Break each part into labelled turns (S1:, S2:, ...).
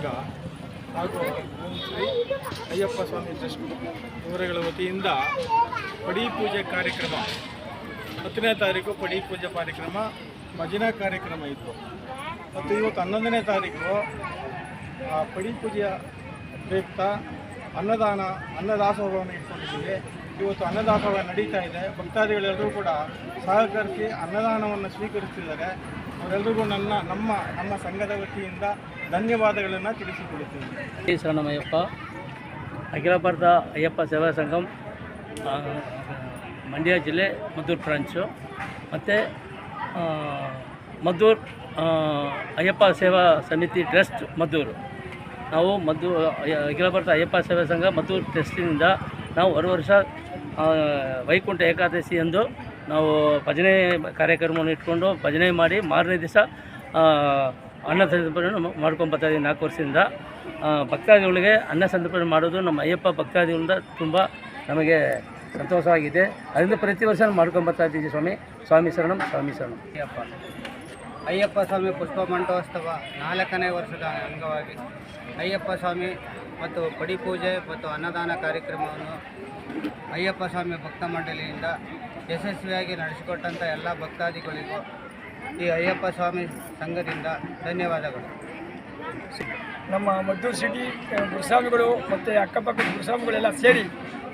S1: ಸಂಘ ಹಾಗೂ ಅಯ್ಯಪ್ಪ ಸ್ವಾಮಿ ಟ್ರಸ್ಟ್ ಇವರುಗಳ ವತಿಯಿಂದ ಪಡಿ ಪೂಜೆ ಕಾರ್ಯಕ್ರಮ. ಹತ್ತನೇ ತಾರೀಕು ಪಡಿ ಪೂಜೆ ಕಾರ್ಯಕ್ರಮ ಭಜನಾ ಕಾರ್ಯಕ್ರಮ ಇತ್ತು. ಮತ್ತು ಇವತ್ತು ಹನ್ನೊಂದನೇ ತಾರೀಕು ಆ, ಪಡಿ ಪೂಜೆಯ ಪ್ರಯುಕ್ತ ಅನ್ನದಾನ ಅನ್ನದಾಸೋಹವನ್ನು ಇಟ್ಕೊಂಡಿದ್ದೀವಿ. ಇವತ್ತು ಅನ್ನದಾಸೋಹ ನಡೀತಾ ಇದೆ. ಭಕ್ತಾದಿಗಳೆಲ್ಲರೂ ಕೂಡ ಸಹಕರಿಸಿ ಅನ್ನದಾನವನ್ನು ಸ್ವೀಕರಿಸ್ತಿದ್ದಾರೆ. ಅವರೆಲ್ಲರಿಗೂ ನನ್ನ ನಮ್ಮ ನಮ್ಮ ಸಂಘದ ವತಿಯಿಂದ ಧನ್ಯವಾದಗಳನ್ನು ತಿಳಿಸಿಕೊಡುತ್ತೇವೆ
S2: ಶ್ರೀ ಶರಣಮಯ್ಯಪ್ಪ ಅಖಿಲ ಭಾರತ ಅಯ್ಯಪ್ಪ ಸೇವಾ ಸಂಘಂ ಮಂಡ್ಯ ಜಿಲ್ಲೆ ಮದ್ದೂರು ಬ್ರಾಂಚು ಮತ್ತು ಮದ್ದೂರು ಅಯ್ಯಪ್ಪ ಸೇವಾ ಸಮಿತಿ ಟ್ರಸ್ಟ್ ಮದ್ದೂರು. ನಾವು ಮದ್ದು ಅಖಿಲ ಭಾರತ ಅಯ್ಯಪ್ಪ ಸೇವಾ ಸಂಘ ಮದ್ದೂರು ಟ್ರಸ್ಟಿನಿಂದ ನಾವು ಹೊರ ವರ್ಷ ವೈಕುಂಠ ಏಕಾದಶಿ ಎಂದು ನಾವು ಭಜನೆ ಕಾರ್ಯಕ್ರಮವನ್ನು ಇಟ್ಕೊಂಡು ಭಜನೆ ಮಾಡಿ ಮಾರನೇ ದಿವಸ ಅನ್ನ ಸಂತರ್ಪಣೆ ಮಾಡ್ಕೊಂಡು ಬರ್ತಾ ಇದ್ದೀವಿ ನಾಲ್ಕು ವರ್ಷದಿಂದ. ಭಕ್ತಾದಿಗಳಿಗೆ ಅನ್ನ ಸಂತರ್ಪಣೆ ಮಾಡೋದು ನಮ್ಮ ಅಯ್ಯಪ್ಪ ಭಕ್ತಾದಿಗಳಿಂದ ತುಂಬ ನಮಗೆ ಸಂತೋಷವಾಗಿದೆ ಅದರಿಂದ ಪ್ರತಿ ವರ್ಷ ಮಾಡ್ಕೊಂಡು ಬರ್ತಾ ಇದ್ದೀವಿ ಸ್ವಾಮಿ. ಸ್ವಾಮಿ ಶರಣಂ ಸ್ವಾಮಿ ಶರಣಂ.
S3: ಅಯ್ಯಪ್ಪ. ಅಯ್ಯಪ್ಪ ಸ್ವಾಮಿ ಪುಷ್ಪ ಮಂಟೋತ್ಸವ ನಾಲ್ಕನೇ ವರ್ಷದ ಅಂಗವಾಗಿ. ಅಯ್ಯಪ್ಪ ಸ್ವಾಮಿ ಮತ್ತು ಪಡಿ ಪೂಜೆ ಮತ್ತು ಅನ್ನದಾನ ಕಾರ್ಯಕ್ರಮವನ್ನು ಅಯ್ಯಪ್ಪ ಸ್ವಾಮಿ ಭಕ್ತ ಮಂಡಳಿಯಿಂದ ಯಶಸ್ವಿಯಾಗಿ ನಡೆಸಿಕೊಟ್ಟಂಥ ಎಲ್ಲ ಭಕ್ತಾದಿಗಳಿಗೂ ಈ ಅಯ್ಯಪ್ಪ ಸ್ವಾಮಿ ಸಂಘದಿಂದ ಧನ್ಯವಾದಗಳು.
S4: ನಮ್ಮ ಮದ್ದೂರು ಸಿಟಿ ಗುರುಸ್ವಾಮಿಗಳು ಮತ್ತು ಅಕ್ಕಪಕ್ಕದ ಗುರುಸ್ವಾಮಿಗಳೆಲ್ಲ ಸೇರಿ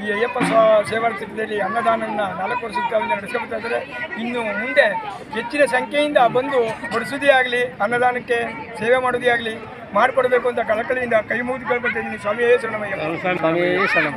S4: ಈ ಅಯ್ಯಪ್ಪ ಸ್ವಾ ಸೇವಾರ್ಥದಲ್ಲಿ ಅನ್ನದಾನವನ್ನು ನಾಲ್ಕು ವರ್ಷದ ಕಾಲದಿಂದ ನಡೆಸ್ಕೊಳ್ತಾ ಇದ್ದಾರೆ. ಇನ್ನು ಮುಂದೆ ಹೆಚ್ಚಿನ ಸಂಖ್ಯೆಯಿಂದ ಬಂದು ಬಡಿಸೋದೇ ಆಗಲಿ ಅನ್ನದಾನಕ್ಕೆ ಸೇವೆ ಮಾಡೋದೇ ಆಗಲಿ ಮಾಡಿಕೊಡಬೇಕು ಅಂತ ಕಳಕಳಿಯಿಂದ ಕೈ ಮುಗಿದು ಕೇಳ್ಕೊಳ್ತಾ ಇದ್ದೀನಿ. ಸ್ವಾಮಿಯೇ ಶರಣಮಯ್ಯ.
S2: ಸ್ವಾಮಿ ಶರಣಂ